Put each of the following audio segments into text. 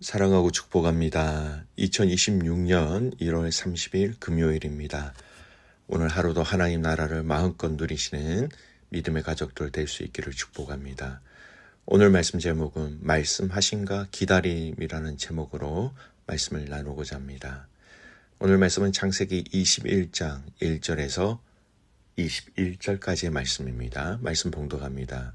사랑하고 축복합니다. 2026년 1월 30일 금요일입니다. 오늘 하루도 하나님 나라를 마음껏 누리시는 믿음의 가족들 될 수 있기를 축복합니다. 오늘 말씀 제목은 말씀하신가 기다림이라는 제목으로 말씀을 나누고자 합니다. 오늘 말씀은 창세기 21장 1절에서 21절까지의 말씀입니다. 말씀 봉독합니다.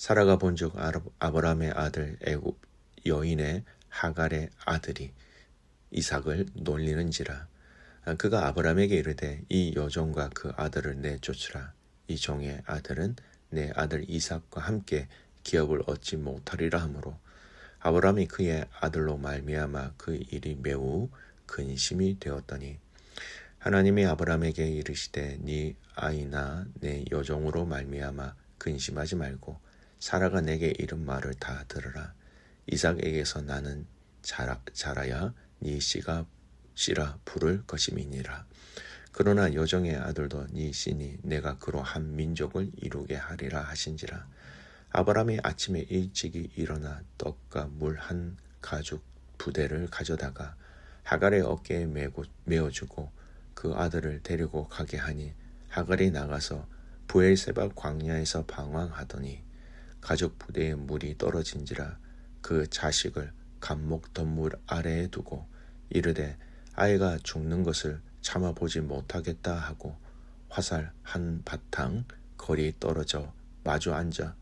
사라가 본즉 아브라함의 아들 애굽 여인의 하갈의 아들이 이삭을 놀리는지라. 그가 아브라함에게 이르되 이 여종과 그 아들을 내쫓으라. 이 종의 아들은 내 아들 이삭과 함께 기업을 얻지 못하리라 하므로 아브라함이 그의 아들로 말미암아 그 일이 매우 근심이 되었더니 하나님이 아브라함에게 이르시되 네 아이나 내 여종으로 말미암아 근심하지 말고 사라가 내게 이른 말을 다 들으라 이삭에게서 나는 자라, 자라야 네 씨가 씨라 부를 것임이니라. 그러나 여정의 아들도 네 씨니 내가 그로 한 민족을 이루게 하리라 하신지라. 아브라함이 아침에 일찍이 일어나 떡과 물 한 가죽 부대를 가져다가 하갈의 어깨에 메고, 메어주고 그 아들을 데리고 가게 하니 하갈이 나가서 부엘세바 광야에서 방황하더니 가죽 부대에 물이 떨어진지라 그 자식을 감목 덤물 아래에 두고 이르되 아이가 죽는 것을 참아보지 못하겠다 하고 화살 한 바탕 거리 떨어져 마주 앉아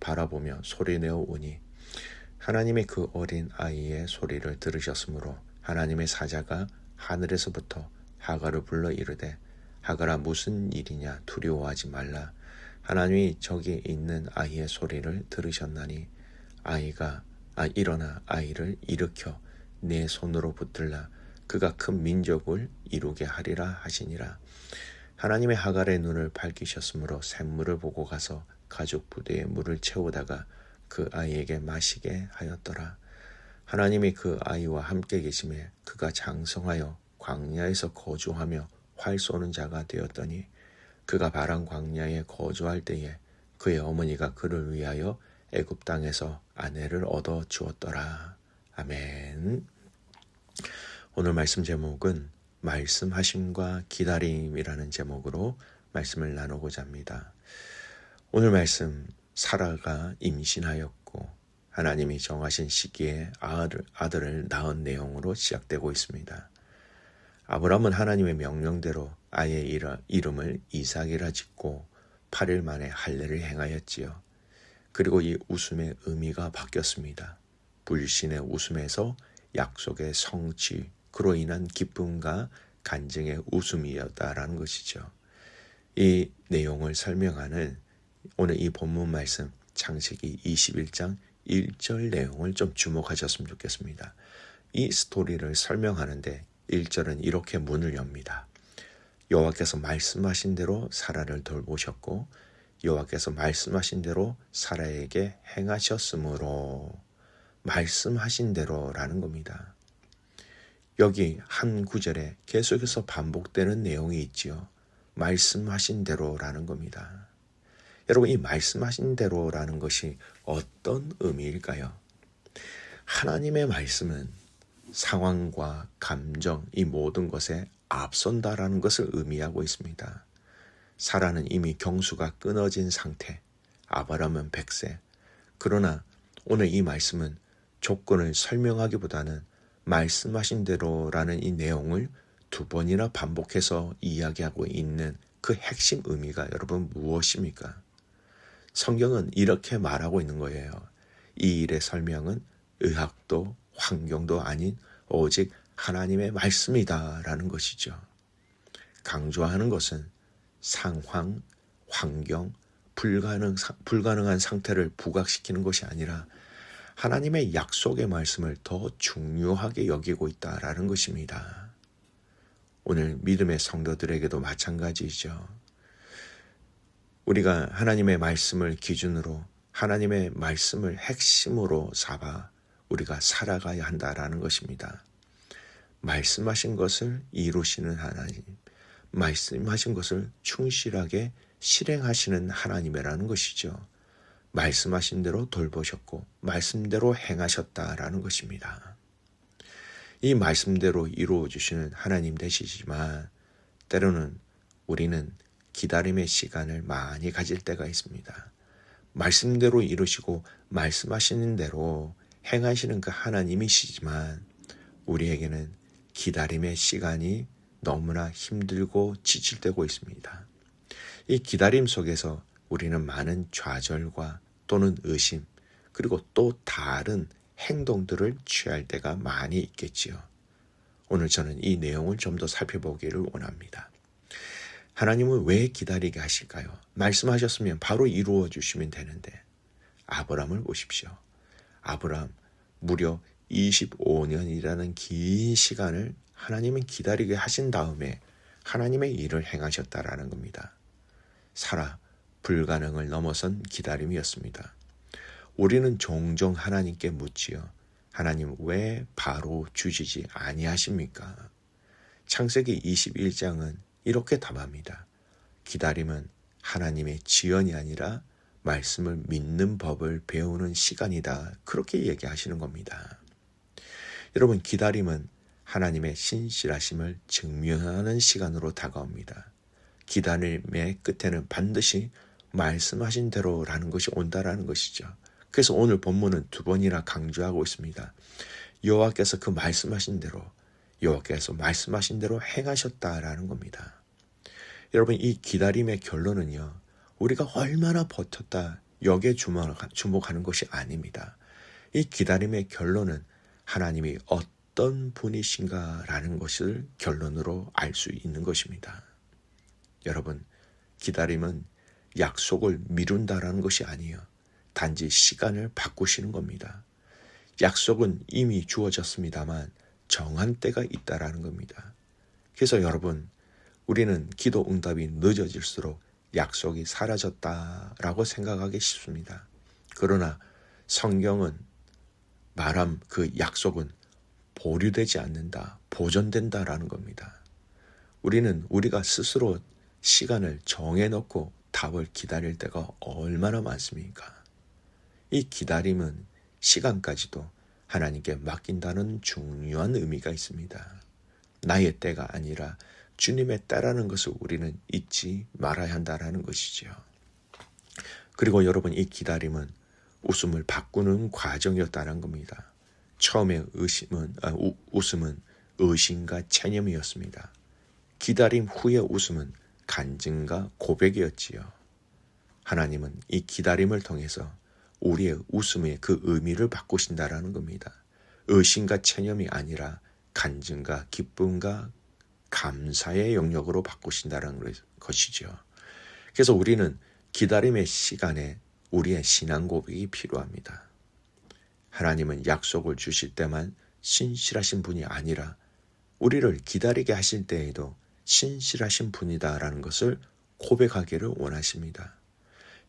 바라보며 소리내어 오니 하나님의 그 어린 아이의 소리를 들으셨으므로 하나님의 사자가 하늘에서부터 하가를 불러 이르되 하가라 무슨 일이냐 두려워하지 말라 하나님이 저기 있는 아이의 소리를 들으셨나니 아이가 아 일어나 아이를 일으켜 내 손으로 붙들라. 그가 큰 민족을 이루게 하리라 하시니라. 하나님의 하갈의 눈을 밝히셨으므로 샘물을 보고 가서 가족 부대에 물을 채우다가 그 아이에게 마시게 하였더라. 하나님이 그 아이와 함께 계심에 그가 장성하여 광야에서 거주하며 활 쏘는 자가 되었더니 그가 바람 광야에 거주할 때에 그의 어머니가 그를 위하여 애굽 땅에서 아내를 얻어 주었더라. 아멘. 오늘 말씀 제목은 말씀하심과 기다림이라는 제목으로 말씀을 나누고자 합니다. 오늘 말씀 사라가 임신하였고 하나님이 정하신 시기에 아들, 아들을 낳은 내용으로 시작되고 있습니다. 아브라함은 하나님의 명령대로 아이의 이름을 이삭이라 짓고 8일 만에 할례를 행하였지요. 그리고 이 웃음의 의미가 바뀌었습니다. 불신의 웃음에서 약속의 성취, 그로 인한 기쁨과 간증의 웃음이었다라는 것이죠. 이 내용을 설명하는 오늘 이 본문 말씀 창세기 21장 1절 내용을 좀 주목하셨으면 좋겠습니다. 이 스토리를 설명하는데 1절은 이렇게 문을 엽니다. 여호와께서 말씀하신 대로 사라를 돌보셨고 여호와께서 말씀하신 대로 사라에게 행하셨으므로 말씀하신 대로라는 겁니다. 여기 한 구절에 계속해서 반복되는 내용이 있지요. 말씀하신 대로라는 겁니다. 여러분 이 말씀하신 대로라는 것이 어떤 의미일까요? 하나님의 말씀은 상황과 감정 이 모든 것에 앞선다라는 것을 의미하고 있습니다. 사라는 이미 경수가 끊어진 상태, 아바람은 백세. 그러나 오늘 이 말씀은 조건을 설명하기보다는 말씀하신 대로라는 이 내용을 두 번이나 반복해서 이야기하고 있는 그 핵심 의미가 여러분 무엇입니까? 성경은 이렇게 말하고 있는 거예요. 이 일의 설명은 의학도 환경도 아닌 오직 하나님의 말씀이다라는 것이죠. 강조하는 것은 상황, 환경, 불가능, 불가능한 상태를 부각시키는 것이 아니라 하나님의 약속의 말씀을 더 중요하게 여기고 있다라는 것입니다. 오늘 믿음의 성도들에게도 마찬가지죠. 우리가 하나님의 말씀을 기준으로 하나님의 말씀을 핵심으로 삼아 우리가 살아가야 한다라는 것입니다. 말씀하신 것을 이루시는 하나님, 말씀하신 것을 충실하게 실행하시는 하나님이라는 것이죠. 말씀하신 대로 돌보셨고 말씀대로 행하셨다라는 것입니다. 이 말씀대로 이루어 주시는 하나님 되시지만 때로는 우리는 기다림의 시간을 많이 가질 때가 있습니다. 말씀대로 이루시고 말씀하시는 대로 행하시는 그 하나님이시지만 우리에게는 기다림의 시간이 너무나 힘들고 지칠되고 있습니다. 이 기다림 속에서 우리는 많은 좌절과 또는 의심, 그리고 또 다른 행동들을 취할 때가 많이 있겠지요. 오늘 저는 이 내용을 좀 더 살펴보기를 원합니다. 하나님은 왜 기다리게 하실까요? 말씀하셨으면 바로 이루어 주시면 되는데 아브람을 보십시오. 아브람 무려 25년이라는 긴 시간을 하나님은 기다리게 하신 다음에 하나님의 일을 행하셨다라는 겁니다. 살아 불가능을 넘어선 기다림이었습니다. 우리는 종종 하나님께 묻지요. 하나님 왜 바로 주시지 아니하십니까? 창세기 21장은 이렇게 답합니다. 기다림은 하나님의 지연이 아니라 말씀을 믿는 법을 배우는 시간이다. 그렇게 얘기하시는 겁니다. 여러분, 기다림은 하나님의 신실하심을 증명하는 시간으로 다가옵니다. 기다림의 끝에는 반드시 말씀하신 대로라는 것이 온다라는 것이죠. 그래서 오늘 본문은 두 번이나 강조하고 있습니다. 여호와께서 그 말씀하신 대로 여호와께서 말씀하신 대로 행하셨다라는 겁니다. 여러분 이 기다림의 결론은요. 우리가 얼마나 버텼다 여기에 주목하는 것이 아닙니다. 이 기다림의 결론은 하나님이 어떤 분이신가라는 것을 결론으로 알 수 있는 것입니다. 여러분, 기다림은 약속을 미룬다라는 것이 아니에요. 단지 시간을 바꾸시는 겁니다. 약속은 이미 주어졌습니다만 정한 때가 있다라는 겁니다. 그래서 여러분, 우리는 기도 응답이 늦어질수록 약속이 사라졌다라고 생각하기 쉽습니다. 그러나 성경은 말함 그 약속은 보류되지 않는다, 보존된다라는 겁니다. 우리는 우리가 스스로 시간을 정해놓고 답을 기다릴 때가 얼마나 많습니까? 이 기다림은 시간까지도 하나님께 맡긴다는 중요한 의미가 있습니다. 나의 때가 아니라 주님의 때라는 것을 우리는 잊지 말아야 한다는 것이죠. 그리고 여러분 이 기다림은 웃음을 바꾸는 과정이었다는 겁니다. 처음에 의심은 아, 우, 웃음은 의심과 체념이었습니다. 기다림 후의 웃음은 간증과 고백이었지요. 하나님은 이 기다림을 통해서 우리의 웃음의 그 의미를 바꾸신다라는 겁니다. 의심과 체념이 아니라 간증과 기쁨과 감사의 영역으로 바꾸신다는 것이죠. 그래서 우리는 기다림의 시간에 우리의 신앙 고백이 필요합니다. 하나님은 약속을 주실 때만 신실하신 분이 아니라 우리를 기다리게 하실 때에도 신실하신 분이다라는 것을 고백하기를 원하십니다.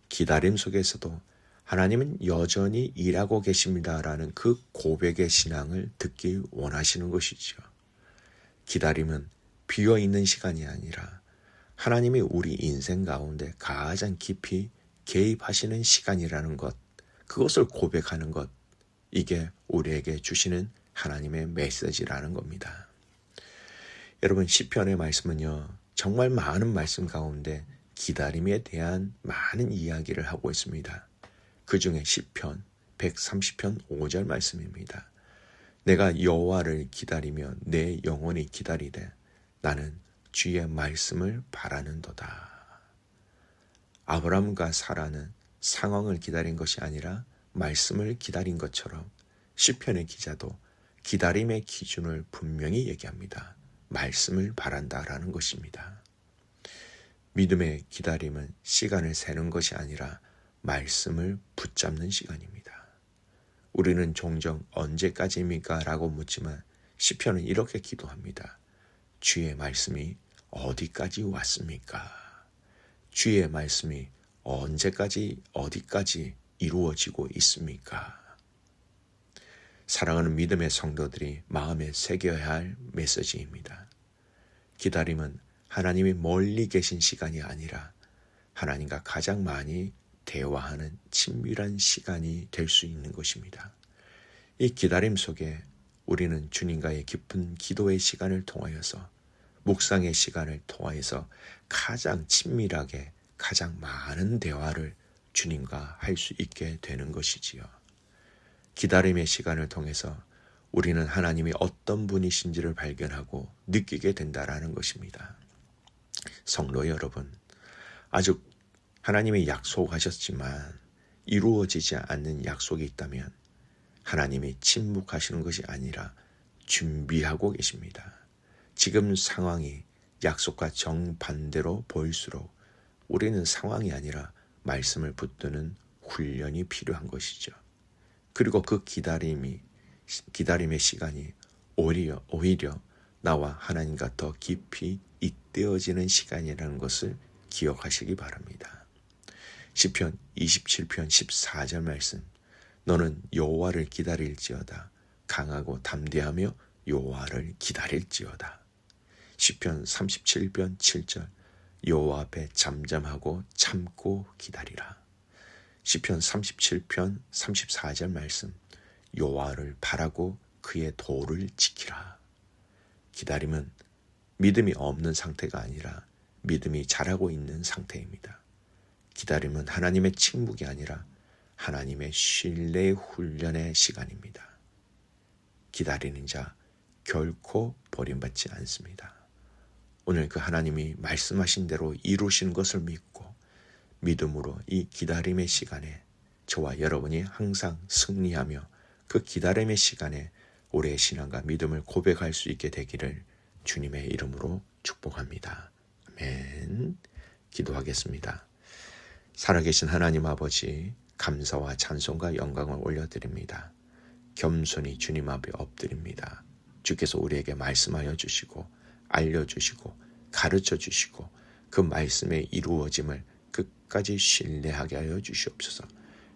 기다림 속에서도 하나님은 여전히 일하고 계십니다라는 그 고백의 신앙을 듣기 원하시는 것이죠. 기다림은 비어 있는 시간이 아니라 하나님이 우리 인생 가운데 가장 깊이 개입하시는 시간이라는 것, 그것을 고백하는 것, 이게 우리에게 주시는 하나님의 메시지라는 겁니다. 여러분 시편의 말씀은요. 정말 많은 말씀 가운데 기다림에 대한 많은 이야기를 하고 있습니다. 그 중에 시편 130편 5절 말씀입니다. 내가 여호와를 기다리며 내 영혼이 기다리되 나는 주의 말씀을 바라는도다. 아브람과 사라는 상황을 기다린 것이 아니라 말씀을 기다린 것처럼 시편의 기자도 기다림의 기준을 분명히 얘기합니다. 말씀을 바란다라는 것입니다. 믿음의 기다림은 시간을 세는 것이 아니라 말씀을 붙잡는 시간입니다. 우리는 종종 언제까지입니까? 라고 묻지만 시편은 이렇게 기도합니다. 주의 말씀이 어디까지 왔습니까? 주의 말씀이 언제까지 어디까지 이루어지고 있습니까? 사랑하는 믿음의 성도들이 마음에 새겨야 할 메시지입니다. 기다림은 하나님이 멀리 계신 시간이 아니라 하나님과 가장 많이 대화하는 친밀한 시간이 될 수 있는 것입니다. 이 기다림 속에 우리는 주님과의 깊은 기도의 시간을 통하여서 묵상의 시간을 통하여서 가장 친밀하게 가장 많은 대화를 주님과 할 수 있게 되는 것이지요. 기다림의 시간을 통해서 우리는 하나님이 어떤 분이신지를 발견하고 느끼게 된다라는 것입니다. 성도 여러분, 아직 하나님이 약속하셨지만 이루어지지 않는 약속이 있다면 하나님이 침묵하시는 것이 아니라 준비하고 계십니다. 지금 상황이 약속과 정반대로 보일수록 우리는 상황이 아니라 말씀을 붙드는 훈련이 필요한 것이죠. 그리고 그 기다림이 기다림의 시간이 오히려 오히려 나와 하나님과 더 깊이 잇대어지는 시간이라는 것을 기억하시기 바랍니다. 시편 27편 14절 말씀 너는 여호와를 기다릴지어다 강하고 담대하며 여호와를 기다릴지어다. 시편 37편 7절 여호와 앞에 잠잠하고 참고 기다리라. 시편 37편 34절 말씀 여호와를 바라고 그의 도를 지키라. 기다림은 믿음이 없는 상태가 아니라 믿음이 자라고 있는 상태입니다. 기다림은 하나님의 침묵이 아니라 하나님의 신뢰 훈련의 시간입니다. 기다리는 자 결코 버림받지 않습니다. 오늘 그 하나님이 말씀하신 대로 이루신 것을 믿고 믿음으로 이 기다림의 시간에 저와 여러분이 항상 승리하며 그 기다림의 시간에 올해의 신앙과 믿음을 고백할 수 있게 되기를 주님의 이름으로 축복합니다. 아멘. 기도하겠습니다. 살아계신 하나님 아버지, 감사와 찬송과 영광을 올려드립니다. 겸손히 주님 앞에 엎드립니다. 주께서 우리에게 말씀하여 주시고, 알려주시고, 가르쳐 주시고, 그 말씀의 이루어짐을 끝까지 신뢰하게 하여 주시옵소서.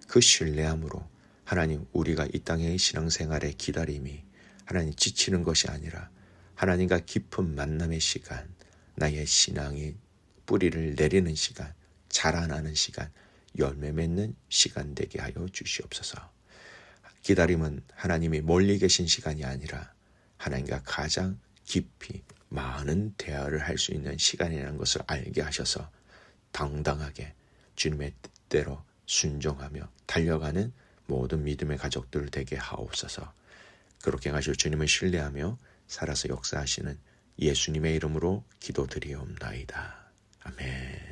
그 신뢰함으로 하나님 우리가 이 땅의 신앙생활의 기다림이 하나님 지치는 것이 아니라 하나님과 깊은 만남의 시간, 나의 신앙이 뿌리를 내리는 시간, 자라나는 시간, 열매 맺는 시간 되게 하여 주시옵소서. 기다림은 하나님이 멀리 계신 시간이 아니라 하나님과 가장 깊이 많은 대화를 할 수 있는 시간이라는 것을 알게 하셔서 당당하게 주님의 뜻대로 순종하며 달려가는 모든 믿음의 가족들 되게 하옵소서. 그렇게 하실 주님을 신뢰하며 살아서 역사하시는 예수님의 이름으로 기도드리옵나이다. 아멘.